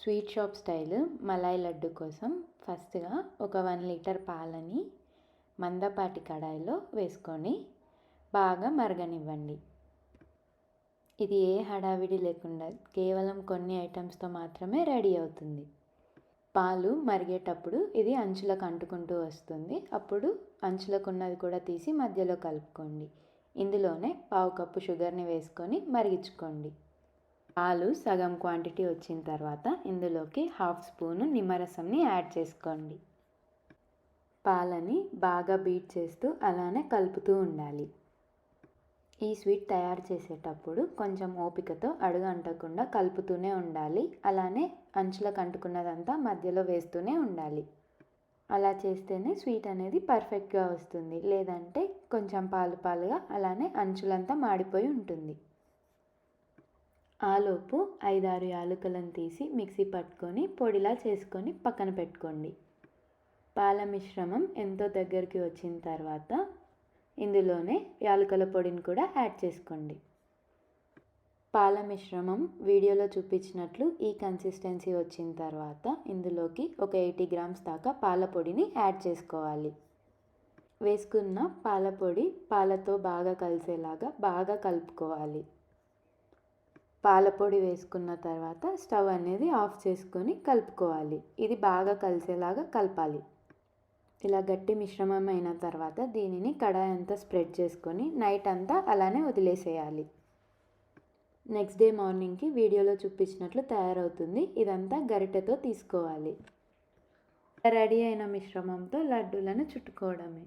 Sweet shop style malai laddu కోసం ఫస్ట్గా ఒక వన్ లీటర్ పాలని మందపాటి కడాయిలో వేసుకొని బాగా మరగనివ్వండి. ఇది ఏ హడావిడి లేకుండా కేవలం కొన్ని ఐటమ్స్తో మాత్రమే రెడీ అవుతుంది. పాలు మరిగేటప్పుడు ఇది అంచులకు అంటుకుంటూ వస్తుంది. అప్పుడు అంచులకు ఉన్నది కూడా తీసి మధ్యలో కలుపుకోండి. ఇందులోనే పావు కప్పు షుగర్ని వేసుకొని మరిగించుకోండి. పాలు సగం క్వాంటిటీ వచ్చిన తర్వాత ఇందులోకి హాఫ్ స్పూను నిమ్మరసంని యాడ్ చేసుకోండి. పాలని బాగా బీట్ చేస్తూ అలానే కలుపుతూ ఉండాలి. ఈ స్వీట్ తయారు చేసేటప్పుడు కొంచెం ఓపికతో అడుగు అంటకుండా కలుపుతూనే ఉండాలి. అలానే అంచులకు అంటుకున్నదంతా మధ్యలో వేస్తూనే ఉండాలి. అలా చేస్తేనే స్వీట్ అనేది పర్ఫెక్ట్గా వస్తుంది. లేదంటే కొంచెం పాలు పాలుగా అలానే అంచులంతా మాడిపోయి ఉంటుంది. ఆలోపు ఐదారు యాలకులను తీసి మిక్సీ పట్టుకొని పొడిలా చేసుకొని పక్కన పెట్టుకోండి. పాల మిశ్రమం ఎంతో దగ్గరికి వచ్చిన తర్వాత ఇందులోనే యాలకుల పొడిని కూడా యాడ్ చేసుకోండి. పాల మిశ్రమం వీడియోలో చూపించినట్లు ఈ కన్సిస్టెన్సీ వచ్చిన తర్వాత ఇందులోకి ఒక ఎయిటీ గ్రామ్స్ దాకా పాల పొడిని యాడ్ చేసుకోవాలి. వేసుకున్న పాల పొడి పాలతో బాగా కలిసేలాగా బాగా కలుపుకోవాలి. పాలపొడి వేసుకున్న తర్వాత స్టవ్ అనేది ఆఫ్ చేసుకొని కలుపుకోవాలి. ఇది బాగా కలిసేలాగా కలపాలి. ఇలా గట్టి మిశ్రమం అయిన తర్వాత దీనిని కడాయి అంతా స్ప్రెడ్ చేసుకొని నైట్ అంతా అలానే వదిలేసేయాలి. నెక్స్ట్ డే మార్నింగ్కి వీడియోలో చూపించినట్లు తయారవుతుంది. ఇదంతా గరిటెతో తీసుకోవాలి. రెడీ అయిన మిశ్రమంతో లడ్డూలను చుట్టుకోవడమే.